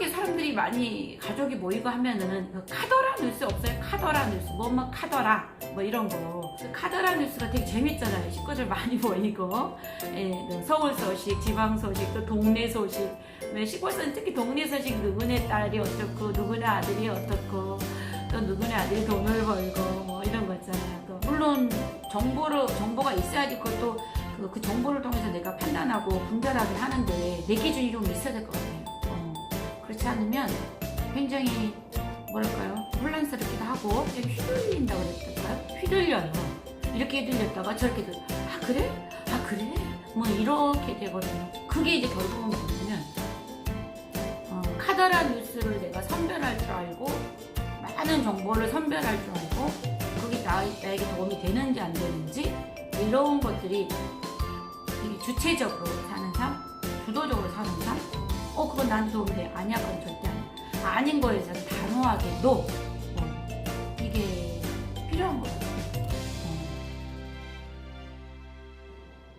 추석에 사람들이 많이 가족이 모이고 하면은 그 카더라 뉴스 없어요? 카더라 뉴스 뭐 뭐 카더라 뭐 이런 거. 그 카더라 뉴스가 되게 재밌잖아요. 식구들 많이 모이고 예, 그 서울 소식, 지방 소식, 또 동네 소식. 왜 시골서는 특히 동네 소식 누구네 딸이 어떻고 누구네 아들이 어떻고 또 누구네 아들이 돈을 벌고 뭐 이런 거 있잖아요. 또 물론 정보를 정보가 있어야지 그것도 그, 그 정보를 통해서 내가 판단하고 분별하긴 하는데 내 기준이 좀 있어야 될 것 같아요. 어, 그렇지 않으면 굉장히 뭐랄까요 혼란스럽기도 하고 휘둘린다고 그랬을까요? 휘둘려요. 이렇게 휘둘렸다가 저렇게 들- 아 그래? 아 그래? 뭐 이렇게 되거든요. 그게 이제 결국은 뭐냐면 어, 카더라 뉴스를 내가 선별할 줄 알고 많은 정보를 선별할 줄 알고 그게 나, 나에게 도움이 되는지 안 되는지 이런 것들이 주체적으로 사는 삶, 주도적으로 사는 삶, 어 그건 나한테 도움이 돼 아니야 그건 절대 아니야 아닌 거에 대해서 단호하게 노 어, 이게 필요한 거예요. 어.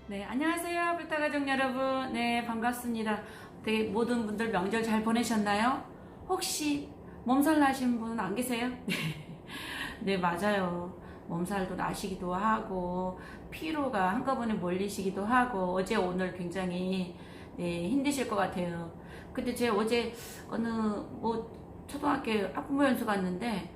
네 안녕하세요 불타 가족 여러분 네 반갑습니다. 되게 모든 분들 명절 잘 보내셨나요? 혹시 몸살 나신 분 안 계세요? 네 맞아요. 몸살도 나시기도 하고 피로가 한꺼번에 몰리시기도 하고 어제 오늘 굉장히 네, 힘드실 것 같아요. 근데 제가 어제 어느 뭐 초등학교 학부모 연수 갔는데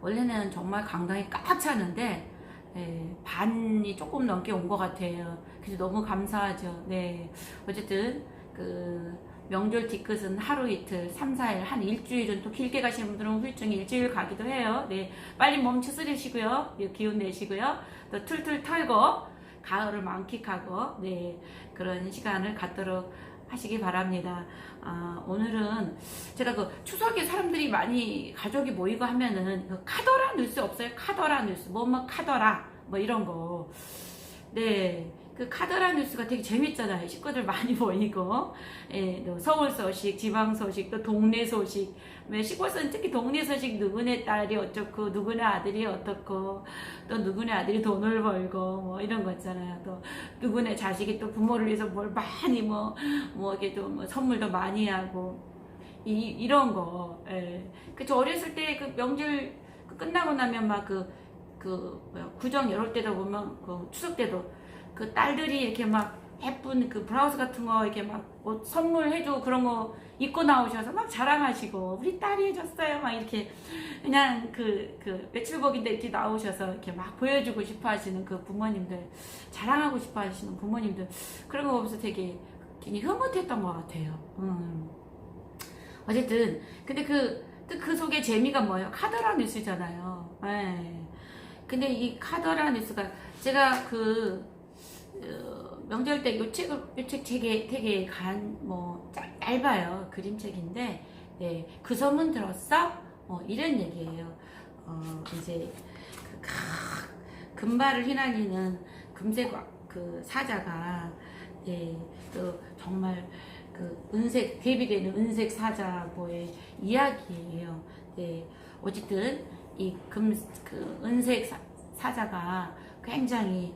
원래는 정말 강당이 꽉 차는데 예, 반이 조금 넘게 온 것 같아요. 그래서 너무 감사하죠. 네. 어쨌든 그 명절 뒤끝은 하루 이틀, 3, 4일, 한 일주일은 또 길게 가시는 분들은 후유증이 일주일 가기도 해요. 네. 빨리 몸 추스리시고요. 네, 기운 내시고요. 또 툴툴 털고 가을을 만끽하고 네. 그런 시간을 갖도록 하시기 바랍니다. 아, 오늘은 제가 그 추석에 사람들이 많이 가족이 모이고 하면은 그 카더라 뉴스 없어요? 카더라 뉴스 뭐뭐 카더라 뭐 이런 거. 네. 그 카더라 뉴스가 되게 재밌잖아요. 식구들 많이 모이고, 예, 또 서울 소식, 지방 소식, 또 동네 소식. 왜 시골서는 특히 동네 소식 누구네 딸이 어떻고, 누구네 아들이 어떻고, 또 누구네 아들이 돈을 벌고, 뭐 이런 거 있잖아요. 또 누구네 자식이 또 부모를 위해서 뭘 많이 뭐, 뭐 이게 또뭐 선물도 많이 하고, 이, 이런 거. 예. 그저 어렸을 때 그 명절 그 끝나고 나면 막 그, 그, 구정 이럴 때도 보면 그 추석 때도 그 딸들이 이렇게 막 예쁜 그 브라우스 같은 거 이렇게 막뭐 선물해주고 그런 거 입고 나오셔서 막 자랑하시고 우리 딸이 해줬어요 막 이렇게 그냥 그, 그 외출복인데 이렇게 나오셔서 이렇게 막 보여주고 싶어 하시는 그 부모님들 자랑하고 싶어 하시는 부모님들 그런 거 보면서 되게 굉장히 흐뭇했던 것 같아요. 음. 어쨌든 근데 그, 또그 속에 재미가 뭐예요? 카더라 뉴스잖아요. 예. 근데 이 카더라 뉴스가 제가 그 어, 명절 때 요 책을 요책 되게 되게 간뭐 짧아요 그림책인데 네, 그 소문 들었어? 어, 이런 얘기예요. 어, 이제 그 크, 금발을 휘날리는 금색 와- 그 사자가 예, 그 정말 그 은색 대비되는 은색 사자고의 이야기예요. 네, 어쨌든 이 금 그 은색 사, 사자가 굉장히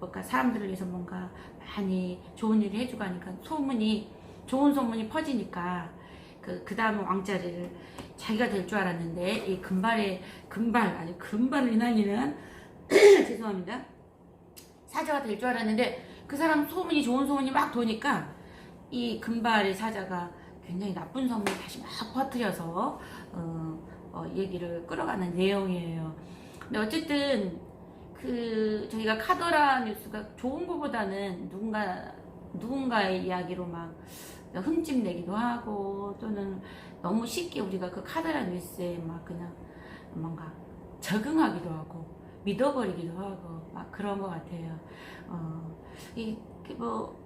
뭔가 사람들을 위해서 뭔가 많이 좋은 일을 해주고 하니까 소문이 좋은 소문이 퍼지니까 그, 그 다음 왕자리를 자기가 될 줄 알았는데 이 금발의 금발 아니 금발을 휘날리는 죄송합니다 사자가 될 줄 알았는데 그 사람 소문이 좋은 소문이 막 도니까 이 금발의 사자가 굉장히 나쁜 소문을 다시 막 퍼뜨려서 어, 어, 얘기를 끌어가는 내용이에요. 근데 어쨌든 그 저희가 카더라 뉴스가 좋은 것보다는 누군가 누군가의 이야기로 막 흠집 내기도 하고 또는 너무 쉽게 우리가 그 카더라 뉴스에 막 그냥 뭔가 적응하기도 하고 믿어버리기도 하고 막 그런 것 같아요. 어, 이뭐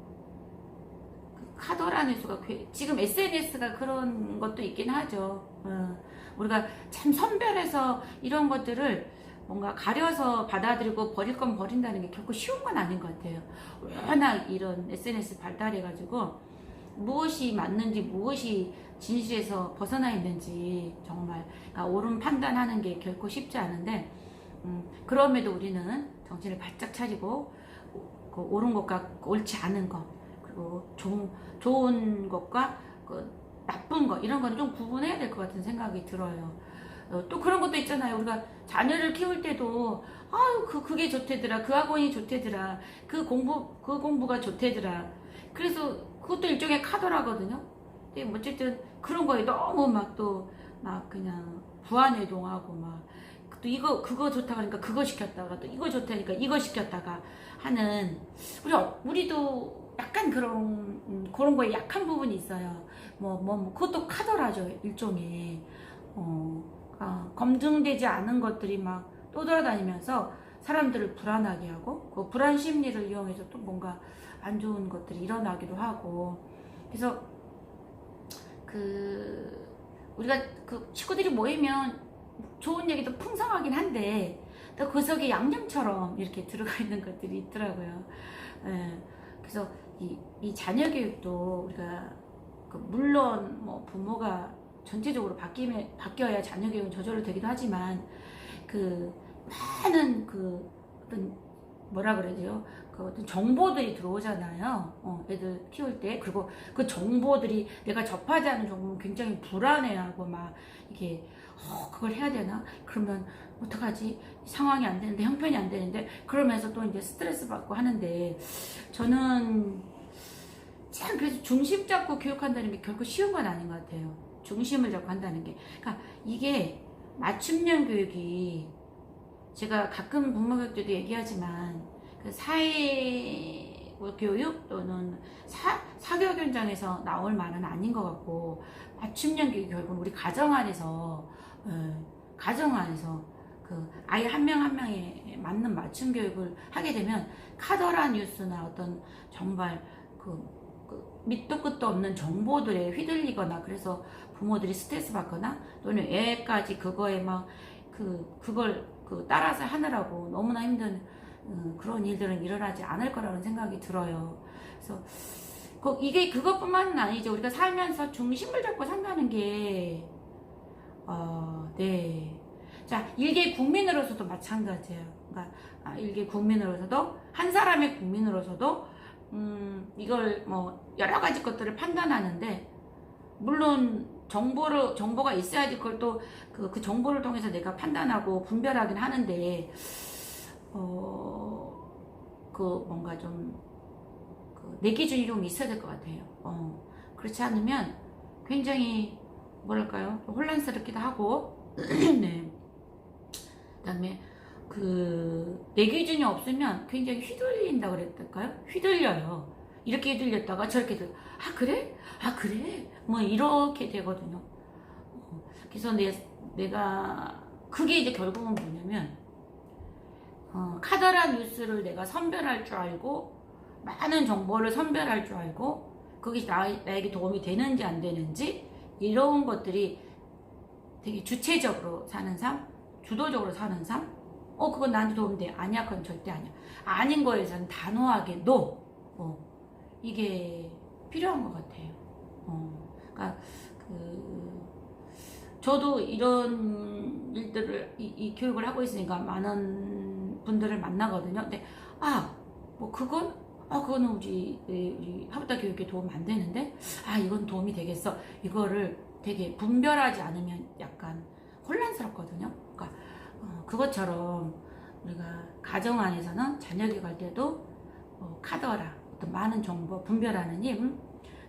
카더라 뉴스가 괴- 지금 SNS가 그런 것도 있긴 하죠. 어, 우리가 참 선별해서 이런 것들을 뭔가 가려서 받아들이고 버릴 건 버린다는 게 결코 쉬운 건 아닌 것 같아요. 워낙 이런 SNS 발달해가지고 무엇이 맞는지 무엇이 진실에서 벗어나 있는지 정말 그러니까 옳은 판단하는 게 결코 쉽지 않은데 음, 그럼에도 우리는 정신을 바짝 차리고 그 옳은 것과 옳지 않은 것 그리고 좋은, 좋은 것과 그 나쁜 거 이런 거는 좀 구분해야 될 것 같은 생각이 들어요. 어, 또 그런 것도 있잖아요. 우리가 자녀를 키울 때도 아유 그 그게 좋대더라, 그 학원이 좋대더라, 그 공부 그 공부가 좋대더라. 그래서 그것도 일종의 카더라거든요. 근데 뭐 어쨌든 그런 거에 너무 막또막 그냥 부안해동하고 막 또 이거 그거 좋다 그러니까 그거 시켰다가 또 이거 좋다니까 이거 시켰다가 하는 우리 어- 우리도 약간 그런 음, 그런 거에 약한 부분이 있어요. 뭐뭐 뭐, 그것도 카더라죠 일종의 어 아, 검증되지 않은 것들이 막 떠돌아다니면서 사람들을 불안하게 하고 그 불안 심리를 이용해서 또 뭔가 안 좋은 것들이 일어나기도 하고 그래서 그 우리가 그 식구들이 모이면 좋은 얘기도 풍성하긴 한데 또 그 속에 양념처럼 이렇게 들어가 있는 것들이 있더라고요. 예, 그래서 이, 이 자녀 교육도 우리가 그 물론 뭐 부모가 전체적으로 바뀌면 바뀌어야 자녀 교육은 저절로 되기도 하지만 그 많은 그 어떤 뭐라 그러죠? 그 어떤 정보들이 들어오잖아요. 어, 애들 키울 때 그리고 그 정보들이 내가 접하지 않은 정보는 굉장히 불안해하고 막 이게 어, 그걸 해야 되나? 그러면 어떡하지? 상황이 안 되는데 형편이 안 되는데 그러면서 또 이제 스트레스 받고 하는데 저는 참 그래서 중심 잡고 교육한다는 게 결코 쉬운 건 아닌 것 같아요. 중심을 잡고 한다는 게. 그러니까 이게 맞춤형 교육이 제가 가끔 부모 교육 때도 얘기하지만 그 사회 교육 또는 사, 사교육 현장에서 나올 말은 아닌 것 같고 맞춤형 교육이 결국은 우리 가정 안에서 어, 가정 안에서 그 아이 한 명 한 명에 맞는 맞춤 교육을 하게 되면 카더라 뉴스나 어떤 정말 그, 그 밑도 끝도 없는 정보들에 휘둘리거나 그래서 부모들이 스트레스 받거나 또는 애까지 그거에 막 그 그걸 그 따라서 하느라고 너무나 힘든 음, 그런 일들은 일어나지 않을 거라는 생각이 들어요. 그래서 그 이게 그것뿐만은 아니죠. 우리가 살면서 중심을 잡고 산다는 게 어, 네. 자, 일개 국민으로서도 마찬가지예요. 그러니까 아, 일개 국민으로서도 한 사람의 국민으로서도 음, 이걸 뭐 여러 가지 것들을 판단하는데 물론 정보를 정보가 있어야지 그걸 또그 그 정보를 통해서 내가 판단하고 분별하긴 하는데 어 그 뭔가 좀그내 기준이 좀 있어야 될 것 같아요. 어 그렇지 않으면 굉장히 뭐랄까요 혼란스럽기도 하고 네 그다음에 그 내 기준이 없으면 굉장히 휘둘린다 그랬을까요? 휘둘려요. 이렇게 휘둘렸다가 저렇게 들. 아 그래? 아 그래? 뭐 이렇게 되거든요. 어, 그래서 내 내가 그게 이제 결국은 뭐냐면 어, 카더라 뉴스를 내가 선별할 줄 알고 많은 정보를 선별할 줄 알고 그게 나, 나에게 도움이 되는지 안 되는지 이런 것들이 되게 주체적으로 사는 삶, 주도적으로 사는 삶. 어 그건 나한테 도움돼. 아니야, 그건 절대 아니야. 아닌 거에 저는 단호하게 NO. 어, 이게 필요한 것 같아요. 어, 그러니까 그 저도 이런 일들을 이, 이 교육을 하고 있으니까 많은 분들을 만나거든요. 근데 아뭐 그건 아 그거는 우리 우리 하부타 교육에 도움 안 되는데 아 이건 도움이 되겠어. 이거를 되게 분별하지 않으면 약간 혼란스럽거든요. 그러니까 어, 그것처럼 우리가 가정 안에서는 자녀 교육할 때도 어, 카더라 어떤 많은 정보 분별하는 힘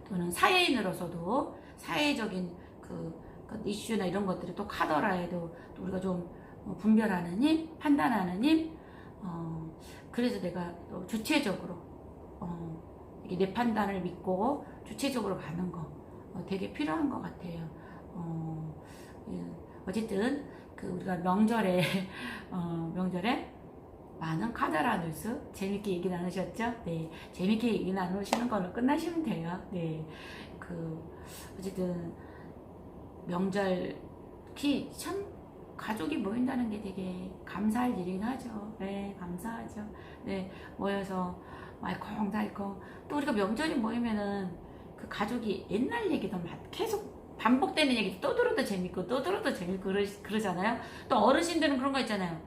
또는 사회인으로서도 사회적인 그, 그 이슈나 이런 것들이 또 카더라에도 또 우리가 좀 어, 분별하는 힘, 판단하는 힘, 어, 그래서 내가 또 주체적으로 어, 내 판단을 믿고 주체적으로 가는 거 어, 되게 필요한 것 같아요. 어, 예, 어쨌든 그 우리가 명절에 어, 명절에 많은 카더라 뉴스 재밌게 얘기 나누셨죠? 네, 재밌게 얘기 나누시는 걸로 끝나시면 돼요. 네, 그 어쨌든 명절 특히 참 가족이 모인다는 게 되게 감사할 일이긴 하죠. 네, 감사하죠. 네, 모여서 말콩달콩 또 우리가 명절이 모이면은 그 가족이 옛날 얘기도 막 계속 반복되는 얘기 또 들어도 재밌고 또 들어도 재밌고 그러, 그러잖아요. 또 어르신들은 그런 거 있잖아요.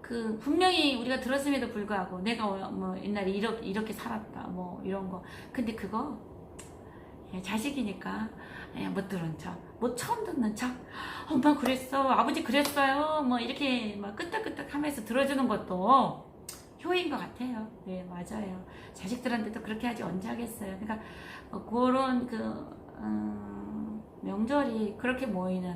그 분명히 우리가 들었음에도 불구하고 내가 뭐 옛날에 이렇게 이렇게 살았다 뭐 이런 거 근데 그거 예, 자식이니까 예, 못 들은 척, 못 처음 듣는 척. 엄마 그랬어, 아버지 그랬어요. 뭐 이렇게 막 끄떡끄떡 하면서 들어주는 것도 효인 것 같아요. 네 맞아요. 자식들한테도 그렇게 하지 언제 하겠어요. 그러니까 어, 그런 그 음, 명절이 그렇게 모이는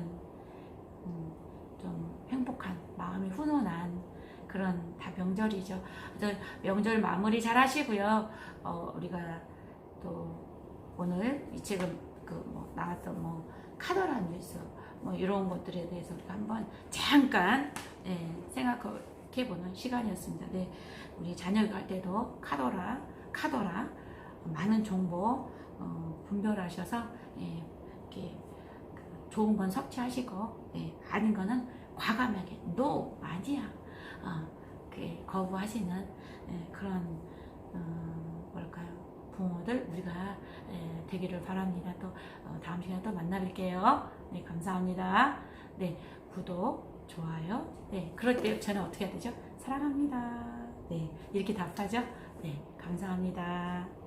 음, 좀 행복한 마음이 훈훈한 그런 다 명절이죠. 명절 마무리 잘 하시고요. 어, 우리가 또 오늘 이 지금 그 뭐 나왔던 뭐 카더라 뉴스 뭐 이런 것들에 대해서 한번 잠깐 예, 생각해 보는 시간이었습니다. 네, 우리 자녀가 할 때도 카더라, 카더라 많은 정보 어, 분별하셔서 예, 이렇게 그 좋은 건 섭취하시고 예, 아닌 거는 과감하게 no 아니야 어, 그 거부하시는 예, 그런 어, 뭘까요 부모들 우리가 예, 되기를 바랍니다. 또 어, 다음 시간에 또 만나뵐게요. 네 감사합니다. 네 구독 좋아요. 네 그럴 때 저는 어떻게 해야 되죠? 사랑합니다. 네 이렇게 답하죠? 네 감사합니다.